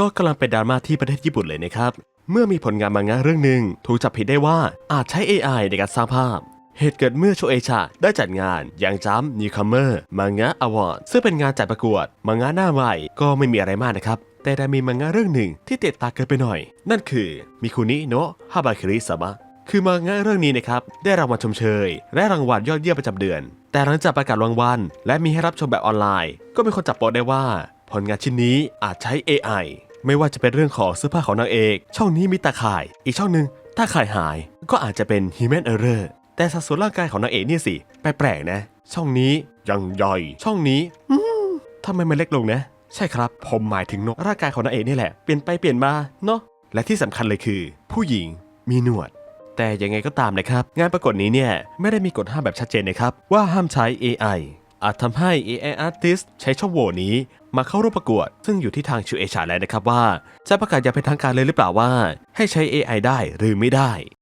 ก็กำลังเป็นดราม่าที่ประเทศญี่ปุ่นเลยนะครับ เมื่อมีผลงานมังงะเรื่องหนึ่งถูกจับผิดได้ว่าอาจใช้ AI ในการสร้างภาพ เหตุเกิดเมื่อโชเอชาได้จัดงานยังจัมนิวคัมเมอร์มังงะอวอร์ดซึ่งเป็นงานจัดประกวดมังงะหน้าใหม่ก็ไม่มีอะไรมากนะครับแต่ได้มีมังงะเรื่องหนึ่งที่เตะตาเกินไปหน่อย นั่นคือมิคุนิโนะฮาบาคิริสามะคือมังงะเรื่องนี้นะครับได้รางวัลชมเชย และรางวัลยอดเยี่ยมประจำเดือน แต่หลังจากประกาศรางวัลและมีให้รับชมแบบออนไลน์ ก็มีคนจับโป๊ะได้ว่า ผลงานชิ้นนี้อาจใช้ AI ไม่ว่าจะเป็นเรื่องของเสื้อผ้าของนางเอก ช่องนี้มีตาข่าย อีกช่องหนึ่งตาข่ายหาย ก็อาจจะเป็น Human Error แต่สัดส่วนร่างกายของนางเอกเนี่ยสิแปลกๆนะ ช่องนี้ยังใหญ่ช่องนี้ทำไมมันเล็กลงนะ ใช่ครับ ผมหมายถึงนกร่างกายของนางเอกนี่แหละเปลี่ยนไปเปลี่ยนมาเนาะและที่สำคัญเลยคือ ผู้หญิงมีหนวด แต่ยังไงก็ตามนะครับ งานประกวดนี้เนี่ยไม่ได้มีกฎห้ามแบบชัดเจนนะครับว่าห้ามใช้ AI อาจทำให้ AI artist ใช้ช่องโหว่นี้ มาเข้าร่วมประกวด ซึ่งอยู่ที่ทางชูเอชาแล้วนะครับว่า จะประกาศอย่างเป็นทางการเลยหรือเปล่าว่า ให้ใช้ AI ได้หรือไม่ได้